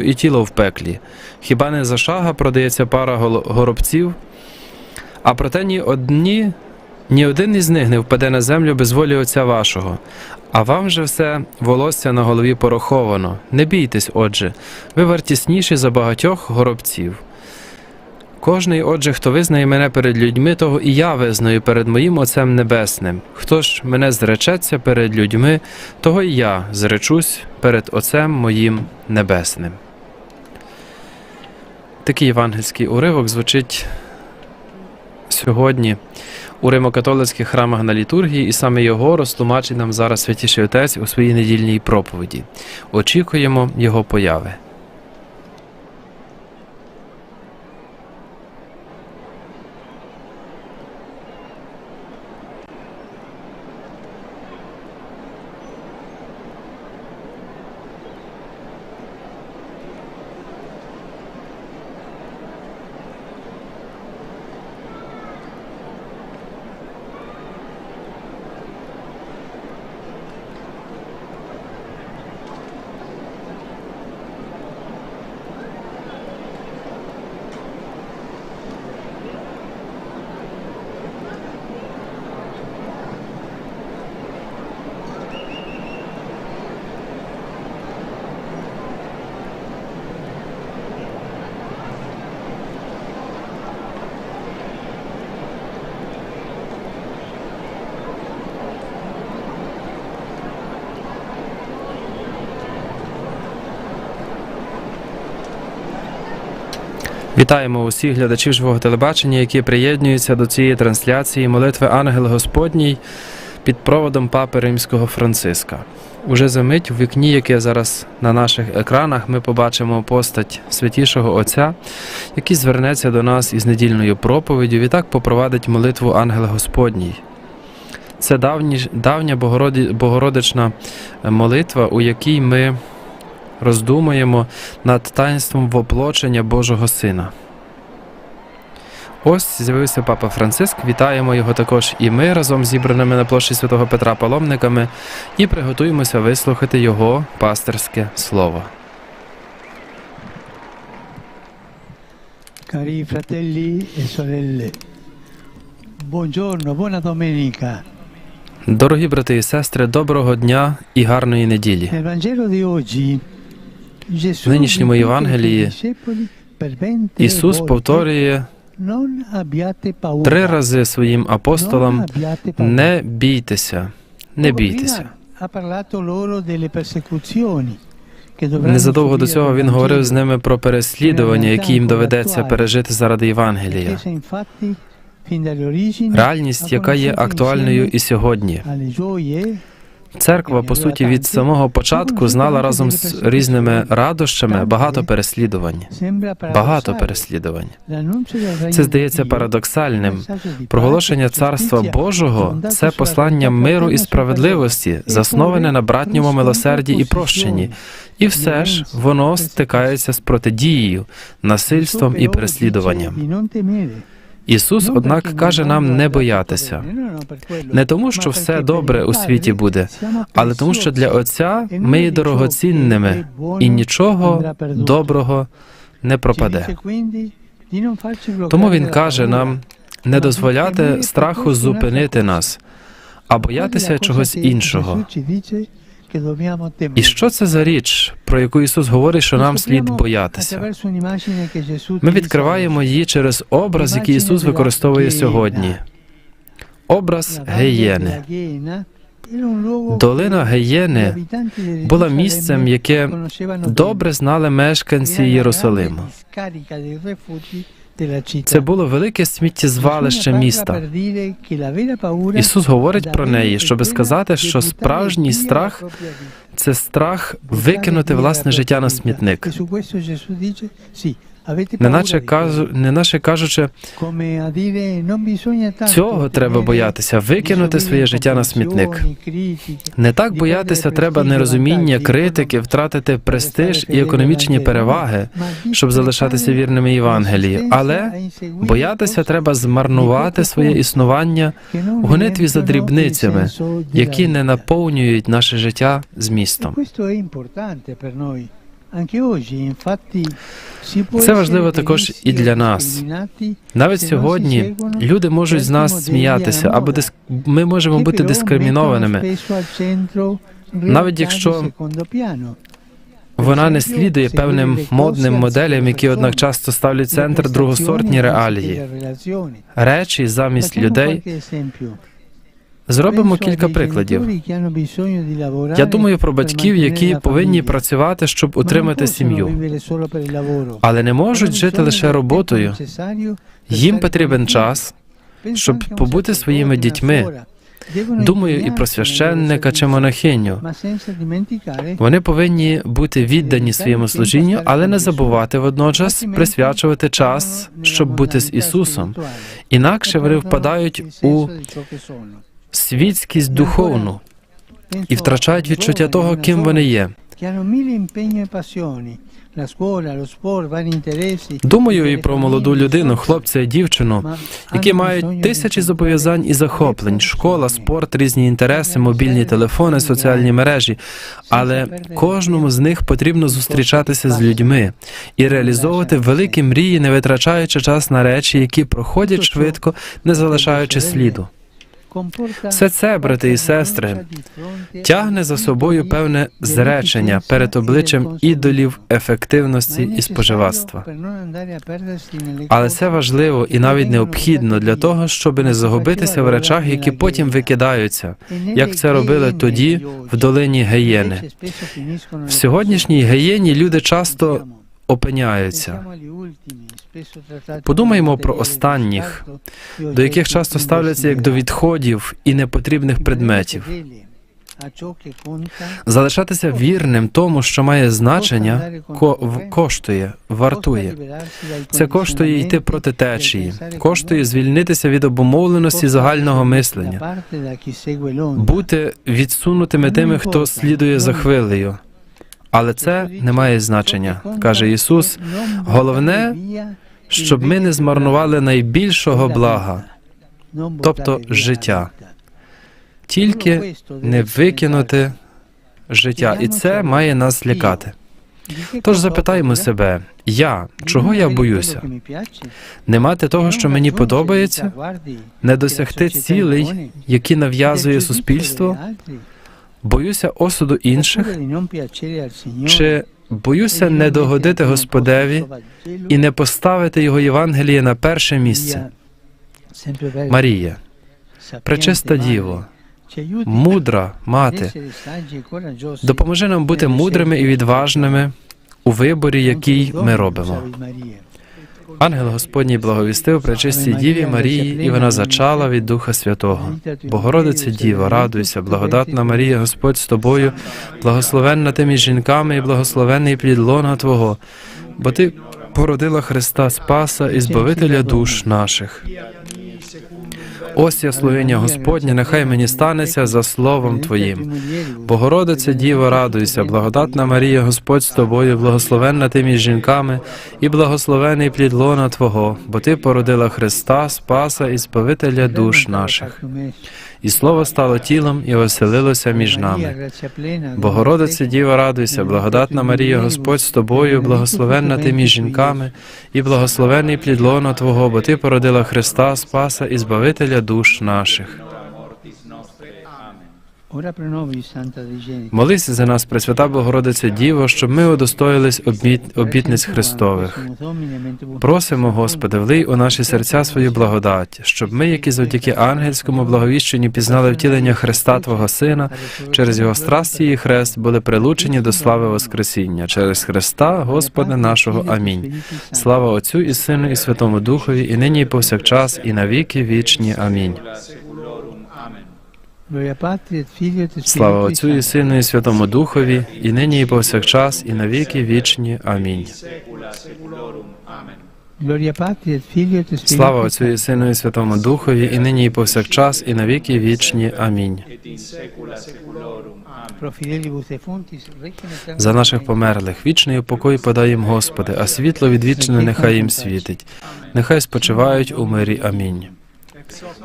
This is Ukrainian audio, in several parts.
і тіло в пеклі. Хіба не за шага продається пара горобців? А проте ні одні, ні один із них не впаде на землю без волі Отця вашого. А вам же все волосся на голові пораховано. Не бійтесь, отже, ви вартісніші за багатьох горобців. Кожний, отже, хто визнає мене перед людьми, того і я визнаю перед моїм Отцем Небесним. Хто ж мене зречеться перед людьми, того і я зречусь перед Отцем моїм Небесним. Такий євангельський уривок звучить сьогодні у римокатолицьких храмах на літургії, і саме його розтлумачить нам зараз Святіший Отець у своїй недільній проповіді. Очікуємо його появи. Вітаємо усіх глядачів живого телебачення, які приєднуються до цієї трансляції молитви Ангел Господній під проводом Папи Римського Франциска. Уже за мить в вікні, яке зараз на наших екранах, ми побачимо постать святішого Отця, який звернеться до нас із недільною проповіддю і так попровадить молитву Ангел Господній. Це давні, давня Богородична молитва, у якій ми роздумуємо над таїнством воплочення Божого Сина. Ось з'явився Папа Франциск. Вітаємо його також і ми разом з зібраними на площі святого Петра паломниками і приготуємося вислухати його пастирське слово. Cari fratelli e sorelle, buongiorno, buona domenica. Дорогі брати і сестри, доброго дня і гарної неділі. Vangelo di oggi В нинішньому Євангелії Ісус повторює три рази своїм апостолам: не бійтеся, не бійтеся. Незадовго до цього він говорив з ними про переслідування, які їм доведеться пережити заради Євангелія. Реальність, яка є актуальною і сьогодні. Церква, по суті, від самого початку знала разом з різними радощами багато переслідувань. Багато переслідувань. Це здається парадоксальним. Проголошення Царства Божого це послання миру і справедливості, засноване на братньому милосерді і прощенні. І все ж воно стикається з протидією, насильством і переслідуванням. Ісус, однак, каже нам не боятися. Не тому, що все добре у світі буде, але тому, що для. Отця ми є дорогоцінними, і нічого доброго не пропаде. Тому Він каже нам не дозволяти страху зупинити нас, а боятися чогось іншого. І що це за річ, про яку Ісус говорить, що нам слід боятися? Ми відкриваємо її через образ, який Ісус використовує сьогодні. Образ Геєни. Долина Геєни була місцем, яке добре знали мешканці Єрусалиму. Це було велике сміттєзвалище міста. Ісус говорить про неї, щоб сказати, що справжній страх це страх викинути власне життя на смітник. Неначе кажу, неначе кажучи, цього треба боятися, викинути своє життя на смітник. не так боятися треба нерозуміння, критики, втратити престиж і економічні переваги, щоб залишатися вірними Євангелії, але боятися треба змарнувати своє існування в гонитві за дрібницями, які не наповнюють наше життя змістом. Це важливо також і для нас. Навіть сьогодні люди можуть з нас сміятися, або дис... ми можемо бути дискримінованими. Навіть якщо. Вона не слідує певним модним моделям, які однак часто ставлять центр другосортні реалії. Речі замість людей. Зробимо кілька прикладів. Я думаю про батьків, які повинні працювати, щоб утримати сім'ю, але не можуть жити лише роботою. Їм потрібен час, щоб побути своїми дітьми. Думаю і про священника чи монахиню. Вони повинні бути віддані своєму служінню, але не забувати водночас присвячувати час, щоб бути з Ісусом. Інакше вони впадають у світськість духовну і втрачають відчуття того, ким вони є. Думаю і про молоду людину, хлопця і дівчину, які мають тисячі зобов'язань і захоплень: школа, спорт, різні інтереси, мобільні телефони, соціальні мережі. Але кожному з них потрібно зустрічатися з людьми і реалізовувати великі мрії, не витрачаючи час на речі, які проходять швидко, не залишаючи сліду. Все це, брати і сестри, Тягне за собою певне зречення перед обличчям ідолів ефективності і споживацтва. Але це важливо і навіть необхідно для того, щоб не загубитися в речах, які потім викидаються, як це робили тоді в долині Геєни. В сьогоднішній Геєні люди часто опиняються. Подумаймо про останніх, до яких часто ставляться як до відходів і непотрібних предметів. Залишатися вірним тому, що має значення, ко- коштує, вартує. Це коштує йти проти течії, коштує звільнитися від обумовленості загального мислення, бути відсунутими тими, хто слідує за хвилею. Але це не має значення, каже Ісус. Головне, щоб ми не змарнували найбільшого блага, тобто життя. тільки не викинути життя, і це має нас лякати. Тож запитаємо себе, я чого я боюся? Не мати того, що мені подобається, не досягти цілей, які нав'язує суспільство, боюся осуду інших, чи боюся не догодити Господеві і не поставити його Євангеліє на перше місце. Марія, пречиста Діво, мудра мати, допоможи нам бути мудрими і відважними у виборі, який ми робимо. Ангел Господній благовістив пречистій Діві Марії, і вона зачала від Духа Святого. Богородице Діво, радуйся, благодатна Марія, Господь з тобою, благословенна ти між жінками і благословенний плід лона Твого, бо ти породила Христа Спаса і Збавителя душ наших. Ось я слугиня Господня, нехай мені станеться за словом Твоїм. Богородице Діво, радуйся, благодатна Марія, Господь з тобою, благословенна ти між жінками, і благословений плід лона Твого, бо ти породила Христа, Спаса і Сповителя душ наших. І слово стало тілом і оселилося між нами. Богородице Діва, радуйся, благодатна Марія, Господь з тобою, благословенна ти між жінками, і благословений плідлона Твого, бо ти породила Христа, Спаса і Збавителя душ наших. Молись за нас, Пресвята Богородице Діво, щоб ми удостоїлись обіт... обітниць Христових. Просимо, Господи, влий у наші серця свою благодать, щоб ми, які завдяки ангельському благовіщенню пізнали втілення Христа Твого Сина, через Його страсті і хрест були прилучені до слави Воскресіння. Через Христа, Господа нашого. Амінь. Слава Отцю і Сину, і Святому Духові, і нині, і повсякчас, і на віки вічні. Амінь. Слава Отцю і Сину, і Святому Духові, і нині, і повсякчас, і на віки вічні. Амінь. Слава Отцю і Сину, і Святому Духові, і нині, і повсякчас, і на віки вічні. Амінь. За наших померлих вічний упокой подаєм Господи, а світло від вічне нехай їм світить. Нехай спочивають у мирі. Амінь.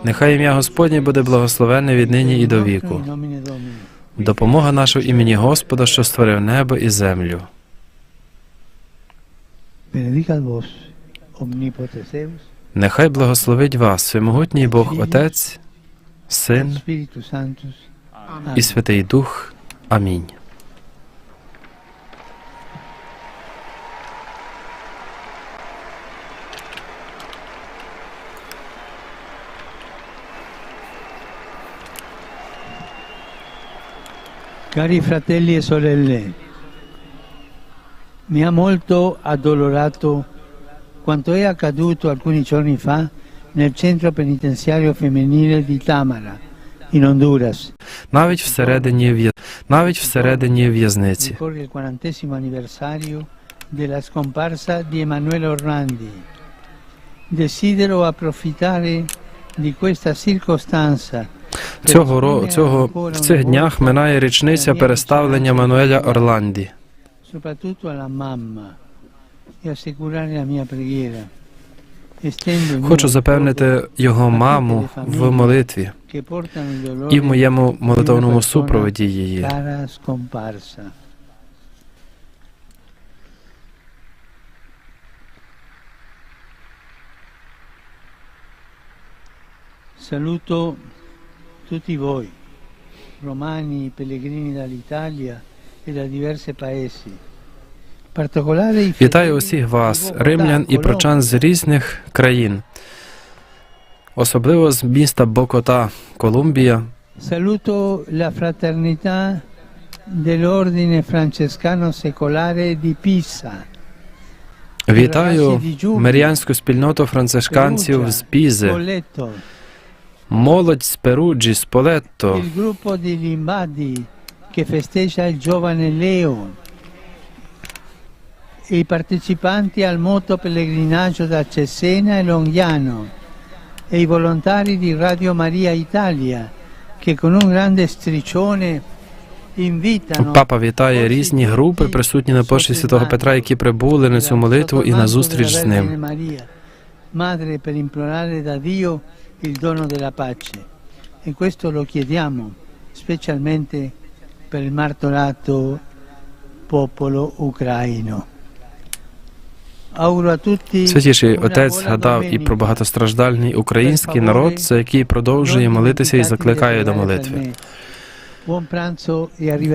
Нехай ім'я Господнє буде благословенне від нині і до віку. Допомога наша в імені Господа, що створив небо і землю. Нехай благословить вас, всемогутній Бог Отець, Син і Святий Дух. Амінь. Cari fratelli e sorelle, mi ha molto addolorato quanto è accaduto alcuni giorni fa nel centro penitenziario femminile di Tamara, in Honduras. Навіть всередині в'я... навіть всередині в'язниці. Ricorre il quarantesimo anniversario della scomparsa di Emanuele Orlandi. Desidero approfittare di questa circostanza per Цього ро... цього в цих днях минає річниця переставлення Мануеля Орланді. e Хочу запевнити його маму в молитві і в моєму молитовному супроводі її. Saluto tutti voi, romani, pellegrini dall'Italia e da diversi paesi. Вітаю усіх вас, римлян і прочан з різних країн, особливо з міста Бокота, Колумбія. Saluto la fraternità dell'ordine francescano secolare di Pisa. Вітаю Маріанську спільноту францишканців з Пізи, молодь з Перуджі, з Полетто, e i partecipanti al moto pellegrinaggio da Cesena e Longiano e i volontari di Radio Maria Italia che con un grande striscione invitano Папа вітає різні групи, присутні на пошті Святого Петра, які прибули на цю молитву і на зустріч з ним. Madre per implorare da Dio il dono della pace. E questo lo chiediamo specialmente per il martorato popolo ucraino. Auguro a tutti Святіший отець згадав і про багатостраждальний український народ, за який продовжує молитися і закликає до молитви.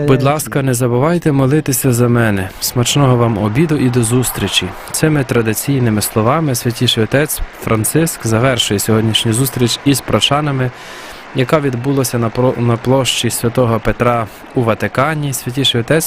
Будь ласка, не забувайте молитися за мене. Смачного вам обіду і до зустрічі. Цими традиційними словами святіший отець Франциск завершує сьогоднішню зустріч із прочанами, яка відбулася на площі Святого Петра у Ватикані. Святіший отець